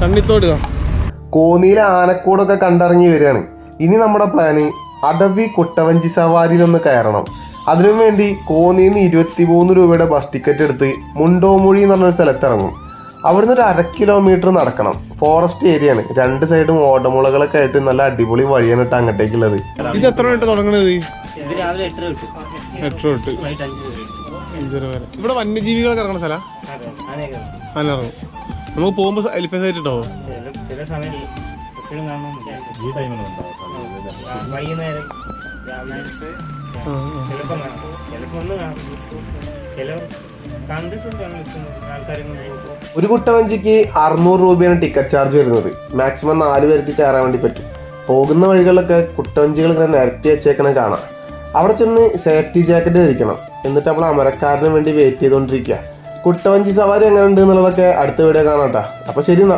തണ്ണിത്തോട് കോന്നിയിലെ ആനക്കൂടൊക്കെ കണ്ടിറങ്ങി വരികയാണ്. ഇനി നമ്മുടെ പ്ലാന് അടവി കുട്ടവഞ്ചി സവാരിയിലൊന്ന് കയറണം. അതിനു വേണ്ടി കോന്നിയിൽ നിന്ന് ഇരുപത്തി മൂന്ന് രൂപയുടെ ബസ് ടിക്കറ്റ് എടുത്ത് മുണ്ടോമൊഴി എന്ന് പറഞ്ഞൊരു സ്ഥലത്ത് ഇറങ്ങും അവിടുന്ന് ഒരു അര കിലോമീറ്റർ നടക്കണം. ഫോറസ്റ്റ് ഏരിയ ആണ്. രണ്ട് സൈഡും ഓടമുളകളൊക്കെ ആയിട്ട് നല്ല അടിപൊളി വഴിയാണ് കേട്ടോ അങ്ങോട്ടേക്കുള്ളത്. ഇത് എത്ര മണിട്ട് തുടങ്ങണത്? എട്ട് തൊട്ട്. ഇവിടെ വന്യജീവികളൊക്കെ ഇറങ്ങുന്ന സ്ഥലം? നമുക്ക് പോകുമ്പോൾ എലിഫൻസ് ആയിട്ടോ ഉണ്ടാവും ചില എപ്പോഴും കാണുന്നില്ല ഈ വൈകുന്നേരം ചിലപ്പോൾ കാണും. ചിലപ്പോൾ ഒന്ന് കാണും. ചിലർ ഒരു കുട്ടവഞ്ചിക്ക് അറുന്നൂറ് രൂപയാണ് ടിക്കറ്റ് ചാർജ് വരുന്നത്. മാക്സിമം നാല് പേർക്ക് കയറാൻ വേണ്ടി പറ്റും. പോകുന്ന വഴികളിലൊക്കെ കുട്ടവഞ്ചികൾ ഇങ്ങനെ നിരത്തി വെച്ചേക്കണേ കാണാം. അവിടെ ചെന്ന് സേഫ്റ്റി ജാക്കറ്റ് ധരിക്കണം എന്നിട്ട് നമ്മൾ അമരക്കാരന് വേണ്ടി വെയിറ്റ് ചെയ്തുകൊണ്ടിരിക്കുക കുട്ടവഞ്ചി സവാരി എങ്ങനെ ഉണ്ട് എന്നുള്ളതൊക്കെ അടുത്ത വീഡിയോ കാണാം കേട്ടോ അപ്പോൾ ശരി എന്നാ.